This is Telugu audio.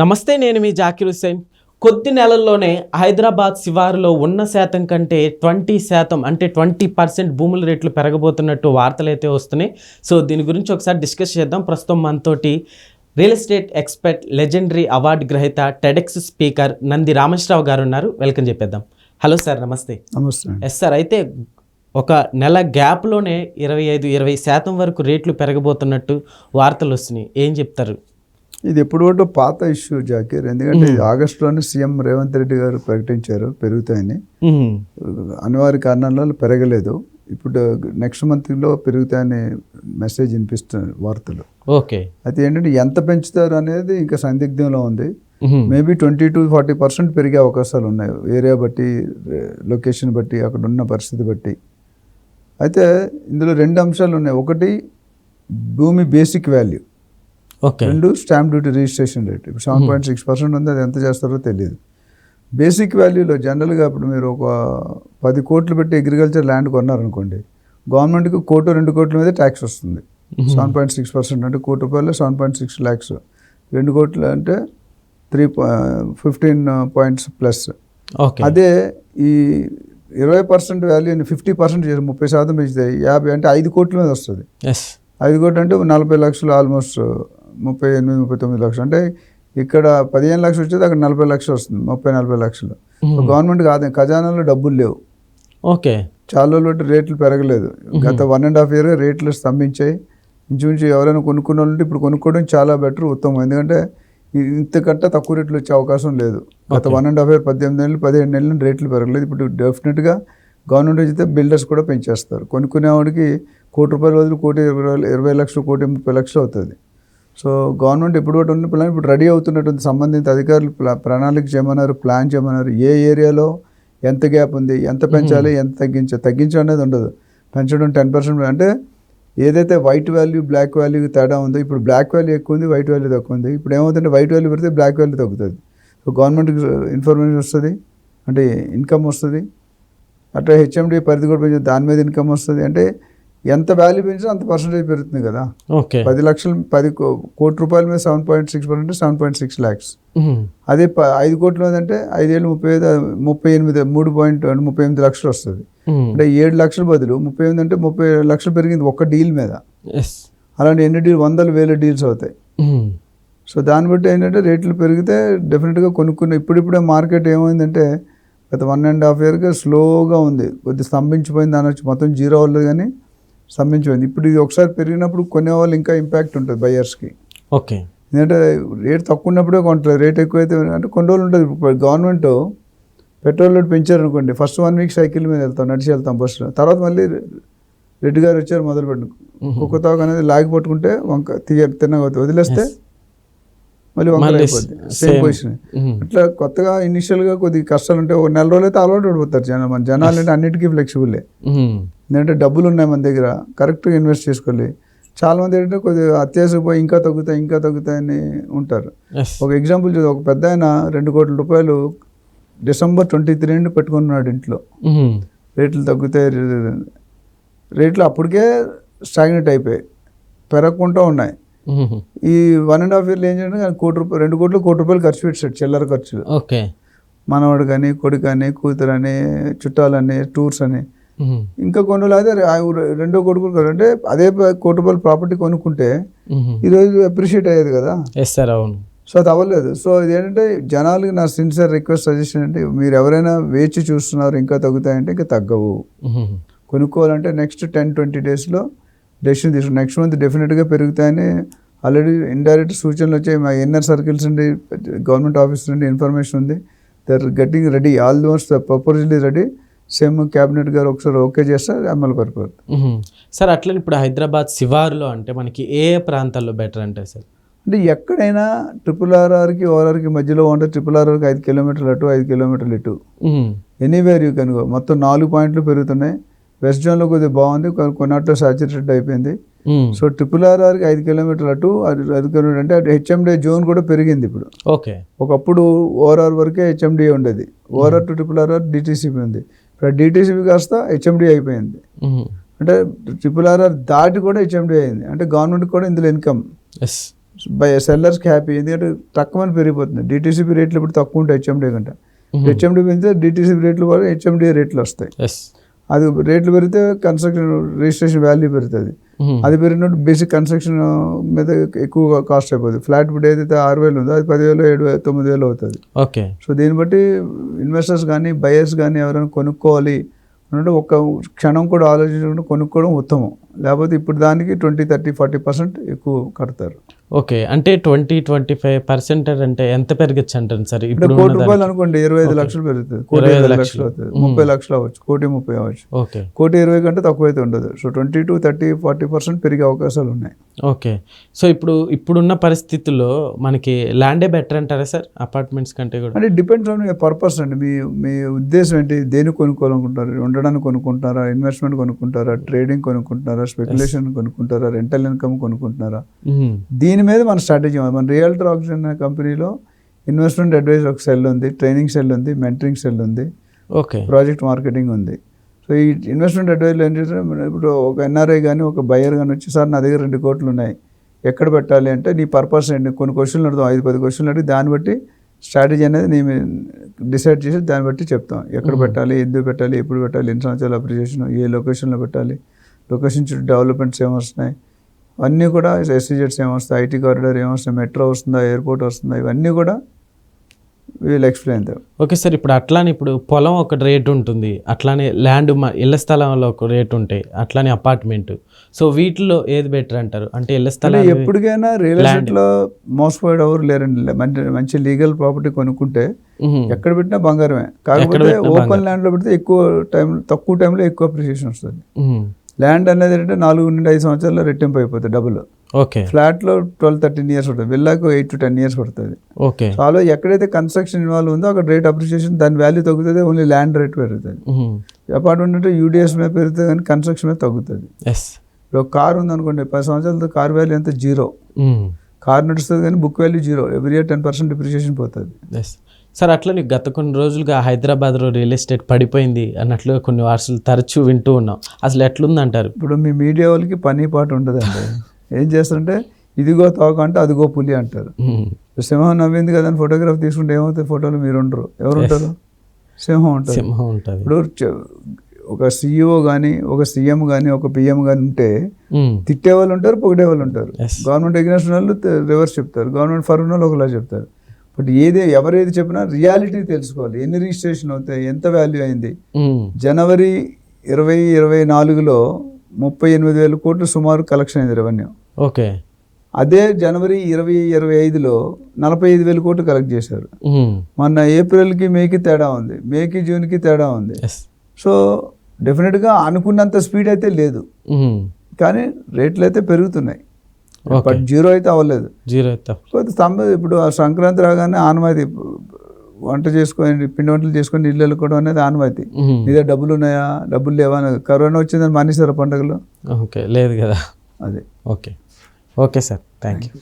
నమస్తే నేను మీ జాకిర్ హుస్సేన్. కొద్ది నెలల్లోనే హైదరాబాద్ శివారులో ఉన్న శాతం కంటే ట్వంటీ శాతం అంటే ట్వంటీ పర్సెంట్ భూముల రేట్లు పెరగబోతున్నట్టు వార్తలు అయితే వస్తున్నాయి. సో దీని గురించి ఒకసారి డిస్కస్ చేద్దాం. ప్రస్తుతం మనతోటి real estate expert legendary award గ్రహీత టెడెక్స్ స్పీకర్ నంది రామేశ్వరరావు గారు ఉన్నారు. వెల్కమ్ చెప్పేద్దాం. హలో సార్ నమస్తే. నమస్తే ఎస్ సార్ అయితే ఒక నెల గ్యాప్లోనే ఇరవై ఐదు ఇరవై శాతం వరకు రేట్లు పెరగబోతున్నట్టు వార్తలు వస్తున్నాయి. ఏం చెప్తారు? ఇది ఎప్పుడు ఒకటో పాత ఇష్యూ జాకీర్ ఎందుకంటే ఇది ఆగస్టులోనే సీఎం రేవంత్ రెడ్డి గారు ప్రకటించారు పెరుగుతాయని. అనివార్య కారణాల పెరగలేదు. ఇప్పుడు నెక్స్ట్ మంత్లో పెరుగుతాయని మెసేజ్ వినిపిస్తుంది వార్తలు. ఓకే. అయితే ఏంటంటే ఎంత పెంచుతారు అనేది ఇంకా సందిగ్ధంలో ఉంది. Maybe twenty to forty percent పెరిగే అవకాశాలు ఉన్నాయి. ఏరియా బట్టి లొకేషన్ బట్టి అక్కడ ఉన్న పరిస్థితి బట్టి. అయితే ఇందులో రెండు అంశాలు ఉన్నాయి. ఒకటి భూమి బేసిక్ వాల్యూ. రెండు స్టాంప్ డ్యూటీ రిజిస్ట్రేషన్ రేట్. ఇప్పుడు సెవెన్ పాయింట్ సిక్స్ పర్సెంట్ ఉంది అది ఎంత చేస్తారో తెలియదు బేసిక్ వాల్యూలో జనరల్గా ఇప్పుడు మీరు ఒక పది కోట్లు పెట్టి అగ్రికల్చర్ ల్యాండ్ కొన్నారనుకోండి గవర్నమెంట్కి కోటి రెండు కోట్ల మీద ట్యాక్స్ వస్తుంది. సెవెన్ పాయింట్ సిక్స్ పర్సెంట్ అంటే కోటి రూపాయలు సెవెన్ పాయింట్ సిక్స్ ల్యాక్స్. రెండు కోట్లు అంటే త్రీ ఫిఫ్టీన్ పాయింట్స్ ప్లస్. అదే ఈ ఇరవై పర్సెంట్ వాల్యూని ఫిఫ్టీ పర్సెంట్ చేసి ముప్పై శాతం పెంచితే యాభై అంటే ఐదు కోట్ల మీద వస్తుంది. ఐదు కోట్లు అంటే నలభై లక్షలు ఆల్మోస్ట్ ముప్పై ఎనిమిది ముప్పై తొమ్మిది లక్షలు. అంటే ఇక్కడ పదిహేను లక్షలు వచ్చేది అక్కడ నలభై లక్షలు వస్తుంది ముప్పై నలభై లక్షలు. గవర్నమెంట్ కాదు ఖజానాలో డబ్బులు లేవు. ఓకే. చాలా రోజులు రేట్లు పెరగలేదు. గత వన్ అండ్ హాఫ్ ఇయర్గా రేట్లు స్తంభించాయి. ఇంచుమించు ఎవరైనా కొనుక్కున్న వాళ్ళు ఇప్పుడు కొనుక్కోవడం చాలా బెటర్ ఉత్తమం. ఎందుకంటే ఇంతకంటే తక్కువ రేట్లు వచ్చే అవకాశం లేదు. గత వన్ అండ్ హాఫ్ ఇయర్ పద్దెనిమిది నెలలు పదిహేడు నెలలు రేట్లు పెరగలేదు. ఇప్పుడు డెఫినెట్గా గవర్నమెంట్ అయితే బిల్డర్స్ కూడా పెంచేస్తారు. కొనుక్కునేవాడికి కోటి రూపాయల బదులు కోటి ఇరవై ఇరవై లక్షలు కోటి ముప్పై లక్షలు అవుతుంది. సో గవర్నమెంట్ ఎప్పుడు ఒకటి ఉన్న ప్లాన్ ఇప్పుడు రెడీ అవుతున్నటువంటి సంబంధిత అధికారులు ప్లా ప్రణాళిక చేయమన్నారు ప్లాన్ చేయమన్నారు. ఏ ఏరియాలో ఎంత గ్యాప్ ఉంది ఎంత పెంచాలి ఎంత తగ్గించాలి తగ్గించడం అనేది ఉండదు. పెంచడం టెన్ పర్సెంట్ అంటే ఏదైతే వైట్ వాల్యూ బ్లాక్ వాల్యూ తేడా ఉందో ఇప్పుడు బ్లాక్ వాల్యూ ఎక్కువ ఉంది వైట్ వాల్యూ తక్కువ ఉంది. ఇప్పుడు ఏమవుతుందంటే వైట్ వాల్యూ పెడితే బ్లాక్ వాల్యూ తగ్గుతుంది. సో గవర్నమెంట్కి ఇన్ఫర్మేషన్ వస్తుంది అంటే ఇన్కమ్ వస్తుంది. అట్లా హెచ్ఎండి పరిధి కూడా పెంచుతుంది దాని మీద ఇన్కమ్ వస్తుంది. అంటే ఎంత వాల్యూ పెంచినా అంత పర్సంటేజ్ పెరుగుతుంది కదా. ఓకే. పది లక్షలు పది కోటి రూపాయల మీద seven point six percent seven point six lakhs. అదే ప- ఐదు కోట్ల మీద అంటే ఐదేళ్ళు ముప్పై ఐదు ముప్పై ఎనిమిది మూడు పాయింట్ ముప్పై ఎనిమిది లక్షలు వస్తుంది. అంటే ఏడు లక్షల బదులు ముప్పై ఎనిమిది అంటే ముప్పై లక్షలు పెరిగింది ఒక్క డీల్ మీద. అలాంటి ఎన్ని డీల్ వందల వేల డీల్స్ అవుతాయి. సో దాన్ని బట్టి ఏంటంటే రేట్లు పెరిగితే డెఫినెట్గా కొనుక్కున్న ఇప్పుడిప్పుడే మార్కెట్ ఏమైందంటే గత వన్ అండ్ హాఫ్ ఇయర్గా స్లోగా ఉంది. కొద్ది స్తంభించిపోయింది అనొచ్చు మొత్తం జీరో అవ్వలేదు కానీ స్తంభించిపోయింది ఇప్పుడు ఇది ఒకసారి పెరిగినప్పుడు కొనే వాళ్ళు ఇంకా ఇంపాక్ట్ ఉంటుంది బయర్స్కి ఓకే. ఎందుకంటే రేట్ తక్కువ ఉన్నప్పుడే కొంటారు రేట్ ఎక్కువైతే అంటే కొన్ని రోజులు ఉంటుంది. ఇప్పుడు గవర్నమెంట్ పెట్రోల్ రేట్ పెంచారు అనుకోండి ఫస్ట్ వన్ వీక్ సైకిల్ మీద వెళ్తాం నడిచి వెళ్తాం బస్సులో తర్వాత మళ్ళీ రెడ్డి గారు వచ్చారు మొదలు పెట్టు కుక్క తాక అనేది లాగి పట్టుకుంటే వంక తీయ తిన్నగా వదిలేస్తే మళ్ళీ వంక మళ్ళీ అయిపోద్ది. సేమ్. పొజిషన్. అట్లా కొత్తగా ఇనిషియల్గా కొద్దిగా కష్టాలు ఉంటాయి ఒక నెల రోజులు అయితే అలవాటు పడిపోతారు జనం. మన జనాలు అంటే అన్నిటికీ ఫ్లెక్సిబుల్లే. ఎందుకంటే డబ్బులు ఉన్నాయి మన దగ్గర. కరెక్ట్గా ఇన్వెస్ట్ చేసుకోవాలి. చాలా మంది ఏంటంటే కొద్దిగా అత్యాశకు పోయి ఇంకా తగ్గుతాయి ఇంకా తగ్గుతాయని ఉంటారు. ఒక ఎగ్జాంపుల్ చూద్దాం. ఒక పెద్ద ఆయన రెండు కోట్ల రూపాయలు డిసెంబర్ ట్వంటీ త్రీ నుండి పెట్టుకున్నాడు ఇంట్లో. రేట్లు తగ్గుతాయి రేట్లు అప్పటికే స్టాగ్నెట్ అయిపోయాయి. పెరగకుండా ఉన్నాయి. ఈ వన్ అండ్ హాఫ్ ఇయర్లో ఏం చేయండి కోటి రూపాయలు రెండు కోట్లు కోటి రూపాయలు ఖర్చు పెట్టాడు చిల్లర ఖర్చులు. ఓకే. మనవాడు కానీ కొడుకు అని కూతురు అని చుట్టాలని టూర్స్ అని. ఇంకా కొన్ని రోజులు అదే రెండో కొడుకు కూడా అంటే అదే కోటి రూపాయలు ప్రాపర్టీ కొనుక్కుంటే. ఈరోజు అప్రిషియేట్ అయ్యేది కదా. సార్ అవును. సో అది అవ్వలేదు. సో ఇదేంటంటే జనాలకి నా సిన్సియర్ రిక్వెస్ట్ సజెషన్ అంటే మీరు ఎవరైనా వేచి చూస్తున్నారు ఇంకా తగ్గుతాయంటే ఇంకా తగ్గవు. కొనుక్కోవాలంటే నెక్స్ట్ టెన్ ట్వంటీ డేస్లో డెసిషన్ తీసుకు నెక్స్ట్ మంత్ డెఫినెట్గా పెరుగుతాయని ఆల్రెడీ ఇండైరెక్ట్ సూచనలు వచ్చాయి. మా ఇన్నర్ సర్కిల్స్ నుండి గవర్నమెంట్ ఆఫీస్ నుండి ఇన్ఫర్మేషన్ ఉంది. They're getting ready almost proposal ready same cabinet గారు ఒకసారి ఓకే చేస్తే అమలు మ్మ్. సార్ అట్లనే ఇప్పుడు హైదరాబాద్ శివారులో అంటే మనకి ఏ ప్రాంతాల్లో బెటర్ అంటే సార్? అంటే ఎక్కడైనా ట్రిపుల్ ఆర్ఆర్కి ఓఆర్ఆర్కి మధ్యలో ఉంటే ట్రిపుల్ ఆర్ఆర్కి ఐదు కిలోమీటర్లు అటు ఐదు కిలోమీటర్లు ఇటు. ఎనీవేర్ యూ కెన్ గో మొత్తం నాలుగు పాయింట్లు పెరుగుతున్నాయి. వెస్ట్ జోన్లో కొద్దిగా బాగుంది. కొన్నాట్లో సాచురేటెడ్ అయిపోయింది. సో ట్రిపుల్ ఆర్ఆర్కి ఐదు కిలోమీటర్లు అటు ఐదు కిలోమీటర్ అంటే హెచ్ఎండే జోన్ కూడా పెరిగింది ఇప్పుడు. ఓకే. ఒకప్పుడు ఓఆర్ఆర్ వరకే హెచ్ఎండి ఉండేది. ORR to triple RR DTCP ఉంది. ఇప్పుడు డిటీసీపీ కాస్త హెచ్ఎండి అయిపోయింది. అంటే ట్రిపుల్ ఆర్ఆర్ దాటి కూడా హెచ్ఎండి అయింది. అంటే గవర్నమెంట్ కూడా ఇందులో ఇన్కమ్. By సెల్లర్స్కి happy. ఎందుకంటే తక్కువ పెరిగిపోతుంది. డిటీసీపీ రేట్లు ఇప్పుడు తక్కువ ఉంటాయి హెచ్ఎండి కంటే. హెచ్ఎండి పెరిగితే డిటీసీపీ రేట్లు కూడా హెచ్ఎండి రేట్లు వస్తాయి. అది రేట్లు పెరిగితే కన్స్ట్రక్షన్ రిజిస్ట్రేషన్ వాల్యూ పెరుగుతుంది. అది పెరిగినట్టు బేసిక్ కన్స్ట్రక్షన్ మీద ఎక్కువ కాస్ట్ అయిపోతుంది ఫ్లాట్ ఇప్పుడు ఏదైతే ఆరు వేలు ఉందో అది పదివేలు ఏడు వేలు తొమ్మిది వేలు అవుతుంది. ఓకే. సో దీన్ని బట్టి ఇన్వెస్టర్స్ కానీ బయర్స్ కానీ ఎవరైనా కొనుక్కోవాలి అంటే ఒక క్షణం కూడా ఆలోచించకుండా కొనుక్కోవడం ఉత్తమం. లేకపోతే ఇప్పుడు దానికి ట్వంటీ థర్టీ ఫార్టీ పర్సెంట్ ఎక్కువ కడతారు. ఓకే అంటే ట్వంటీ ట్వంటీ ఫైవ్ పర్సెంట్ అంటే ఎంత పెరగచ్చు అంటారు సార్ ఇప్పుడు కోటి రూపాయలు అనుకోండి ఇరవై ఐదు లక్షలు పెరుగుతుంది. కోటి ఐదు లక్షలు. అవుతుంది. ముప్పై లక్షలు అవ్వచ్చు కోటి ముప్పై అవ్వచ్చు. ఓకే. కోటి ఇరవై కంటే తక్కువ అయితే ఉండదు. So twenty to thirty forty percent పెరిగే అవకాశాలు ఉన్నాయి. ఓకే. సో ఇప్పుడు ఇప్పుడున్న పరిస్థితుల్లో మనకి ల్యాండే బెటర్ అంటారా సార్? అపార్ట్మెంట్స్ కంటే కూడా. అంటే డిపెండ్స్ ఆన్ పర్పస్ అండి. మీ మీ ఉద్దేశం ఏంటి? దేనికి కొనుక్కోవాలనుకుంటారు? ఉండడానికి కొనుక్కుంటారా ఇన్వెస్ట్మెంట్ కొనుక్కుంటారా ట్రేడింగ్ కొనుక్కుంటారా స్పెక్యులేషన్ కొనుక్కుంటారా రెంటల్ ఇన్కమ్ కొనుక్కుంటారా మ్మ్. దీని మీద మన స్ట్రాటజీ. మన రియల్టర్ ఆప్షన్ అనే కంపెనీలో ఇన్వెస్ట్మెంట్ అడ్వైజ్ ఒక సెల్ ఉంది ట్రైనింగ్ సెల్ ఉంది మెంటరింగ్ సెల్ ఉంది ఓకే ప్రాజెక్ట్ మార్కెటింగ్ ఉంది. సో ఈ ఇన్వెస్ట్మెంట్ అడ్వైజ్లో ఏం చేస్తారు ఇప్పుడు ఒక ఎన్ఆర్ఐ కానీ ఒక బయర్ కానీ వచ్చి సార్ నా దగ్గర రెండు కోట్లు ఉన్నాయి. ఎక్కడ పెట్టాలి అంటే నీ పర్పస్ ఏంటి? కొన్ని క్వశ్చన్లు అడుగుతాం ఐదు పది క్వశ్చన్లు అడిగి దాన్ని బట్టి స్ట్రాటజీ అనేది నేను డిసైడ్ చేసి దాన్ని బట్టి చెప్తాం. ఎక్కడ పెట్టాలి? ఎందుకు పెట్టాలి? ఎప్పుడు పెట్టాలి? ఎన్ని సంవత్సరాల అప్రిషియేషన్ ఏ లొకేషన్లో పెట్టాలి? లొకేషన్ చుట్టూ డెవలప్మెంట్స్ ఏమొస్తున్నాయి అన్నీ కూడా ఎస్సీజెట్స్ ఏమొస్తాయి ఐటీ కారిడార్ ఏమొస్తాయి మెట్రో వస్తుందా? ఎయిర్పోర్ట్ వస్తుందా? ఇవన్నీ కూడా వీళ్ళు ఎక్స్ప్లెయిన్ ఓకే సార్ ఇప్పుడు అట్లానే ఇప్పుడు పొలం ఒక రేట్ ఉంటుంది. అట్లానే ల్యాండ్ మ- ఇళ్ళ స్థలంలో ఒక రేట్ ఉంటాయి. అట్లానే అపార్ట్మెంట్. సో వీటిలో ఏది బెటర్ అంటారు? అంటే ఇళ్ళ అంటే స్థలం ఎప్పటికైనా రియల్ ఎస్టేట్లో మోసపోయేది ఎవరు లేరండి. మంచి మంచి లీగల్ ప్రాపర్టీ కొనుక్కుంటే ఎక్కడ పెట్టినా బంగారమే. కాకపోతే ఓపెన్ ల్యాండ్లో పెడితే ఎక్కువ టైం తక్కువ టైంలో ఎక్కువ అప్రిషియేషన్ వస్తుంది. ల్యాండ్ అనేది ఏంటంటే నాలుగు నుండి ఐదు సంవత్సరాల్లో రెట్టింపు అయిపోతుంది డబుల్. ఓకే. ఫ్లాట్లో ట్వెల్వ్ థర్టీన్ ఇయర్స్ ఉంటుంది విల్లాకు ఎయిట్ టు టెన్ ఇయర్స్ పడుతుంది. ఓకే. సో అలా ఎక్కడైతే కన్స్ట్రక్షన్ ఇన్వాల్వ్ ఉందో అక్కడ రేట్ అప్రిషియేషన్ దాని వాల్యూ తగ్గుతుంది ఓన్లీ ల్యాండ్ రేట్ పెరుగుతుంది. అపార్ట్మెంట్ అంటే యూడిఎస్ మీద పెరుగుతుంది కానీ కన్స్ట్రక్షన్ మీద తగ్గుతుంది. ఎస్. ఇప్పుడు ఒక కార్ ఉందనుకోండి పది సంవత్సరాలతో కార్ వాల్యూ ఎంత? జీరో. కార్ నడుస్తుంది కానీ book value zero. Every year ten percent depreciation పోతుంది. సార్ అట్లనే గత కొన్ని రోజులుగా హైదరాబాద్లో రియల్ ఎస్టేట్ పడిపోయింది అన్నట్లుగా కొన్ని వార్తలు తరచూ వింటూ ఉన్నాం. అసలు ఎట్లుందంటారు? ఇప్పుడు మీ మీడియా వాళ్ళకి పని పాట ఉండదండి. ఏం చేస్తారంటే ఇదిగో తోక అంటే అదిగో పులి అంటారు. సింహం నవ్వింది కదా అని ఫోటోగ్రాఫ్ తీసుకుంటే ఏమవుతాయి ఫోటోలు? మీరు ఉండరు ఎవరు ఉంటారు సింహం ఉంటారు సింహం ఉంటుంది. ఇప్పుడు ఒక సీఈఓ కానీ ఒక సీఎం కానీ ఒక పిఎం కానీ ఉంటే తిట్టే వాళ్ళు ఉంటారు పొగిడే వాళ్ళు ఉంటారు. గవర్నమెంట్ ఎగ్నెస్ట్ వాళ్ళు రివర్స్ చెప్తారు. గవర్నమెంట్ ఫర్ ఉన్న వాళ్ళు ఒకలా చెప్తారు. బట్ ఏది ఎవరేది చెప్పినా రియాలిటీ తెలుసుకోవాలి. ఎన్ని రిజిస్ట్రేషన్ అవుతాయి? ఎంత వాల్యూ అయింది? జనవరి ఇరవై ఇరవై నాలుగులో ముప్పై ఎనిమిది వేల కోట్లు సుమారు కలెక్షన్ అయింది రెవెన్యూ. ఓకే. అదే జనవరి ఇరవై ఇరవై ఐదులో నలభై ఐదు వేల కోట్లు కలెక్ట్ చేశారు. మొన్న ఏప్రిల్కి మేకి తేడా ఉంది. మేకి జూన్కి తేడా ఉంది. సో డెఫినెట్గా అనుకున్నంత స్పీడ్ అయితే లేదు. కానీ రేట్లు అయితే పెరుగుతున్నాయి. బట్ జీరో అయితే అవ్వలేదు. జీరో కొంత స్తంభ ఇప్పుడు ఆ సంక్రాంతి రాగానే ఆనవాయితీ వంట చేసుకొని పిండి వంటలు చేసుకొని ఇల్లు వెళ్ళుకోవడం అనేది ఆనవాయితీ. దగ్గర డబ్బులు ఉన్నాయా? డబ్బులు లేవా? కరోనా వచ్చిందని మానేశారు పండుగలు? ఓకే లేదు కదా. అదే. Okay. Okay sir thank you.